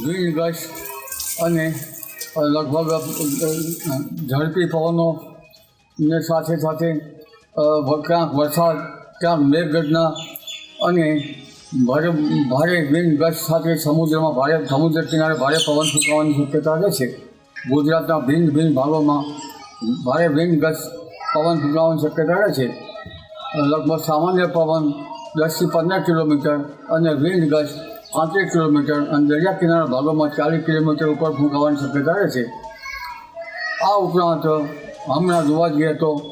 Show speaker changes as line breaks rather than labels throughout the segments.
વીજ ગશ અને લગભગ ઝડપી પવનો ને સાથે સાથે ક્યાંક વરસાદ, ક્યાંક મેઘગર્જના અને ભારે ભારે વિન્ડ ગસ્ટ સાથે સમુદ્રમાં ભારે, સમુદ્ર કિનારે ભારે પવન ફૂંકાવાની શક્યતા રહે છે. ગુજરાતના ભિન્ન ભિન્ન ભાગોમાં ભારે વિન્ડ ગસ્ટ પવન ફૂંકાવાની શક્યતા રહે છે. લગભગ સામાન્ય પવન દસથી પંદર કિલોમીટર અને વિન્ડ ગસ્ટ પાંત્રીસ કિલોમીટર અને દરિયા કિનારા ભાગોમાં ચાલીસ કિલોમીટર ઉપર ફૂંકાવાની શક્યતા રહે છે. આ ઉપરાંત હમણાં જોવા જઈએ તો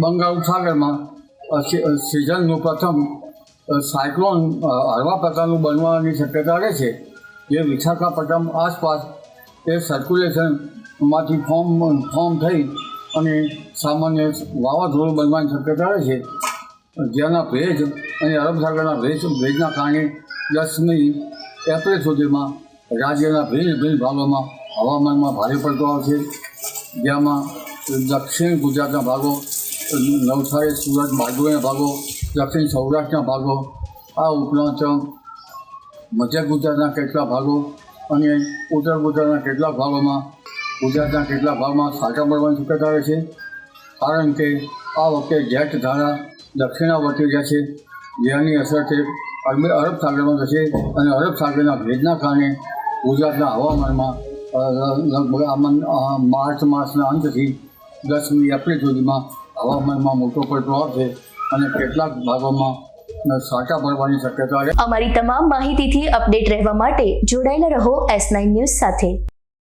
બંગાળ ઉપસાગરમાં અ, સી- અ, સિઝનનું પ્રથમ સાયક્લોન હળવા પ્રકારનું બનવાની શક્યતા રહે છે. જે વિશાખાપટ્ટનમ આસપાસ એ સર્ક્યુલેશનમાંથી ફોર્મ ફોર્મ થઈ અને સામાન્ય વાવાઝોડું બનવાની શક્યતા રહે છે. જેના ભેજ અને અરબ સાગરના ભેજ ભેજના કારણે દસમી એપ્રિલ સુધીમાં રાજ્યના ભિન્ન ભિન્ન ભાગોમાં હવામાનમાં ભારે પડતો આવશે. જેમાં દક્ષિણ ગુજરાતના ભાગો, નવસારી, સુરત બાજુના ભાગો, દક્ષિણ સૌરાષ્ટ્રના ભાગો, આ ઉપરાંત મધ્ય ગુજરાતના કેટલાક ભાગો અને ઉત્તર ગુજરાતના કેટલાક ભાગોમાં ગુજરાતના કેટલાક ભાગમાં સાચા પડવાની શક્યતા રહે છે. કારણ કે આ વખતે જેટ ધારા દક્ષિણાવર્તી જશે જેની અસરથી અરબી સાગરમાં થશે અને અરબ સાગરના ભેજના કારણે ગુજરાતના હવામાનમાં લગભગ માર્ચ માસના અંતથી દસમી એપ્રિલ સુધીમાં હવામાનમાં મોટો પ્રભાવ છે અને કેટલાક ભાગોમાં સાચા પડવાની શક્યતા છે.
અમારી તમામ માહિતીથી અપડેટ રહેવા માટે જોડાયેલા રહો એસ નાઇન ન્યૂઝ સાથે.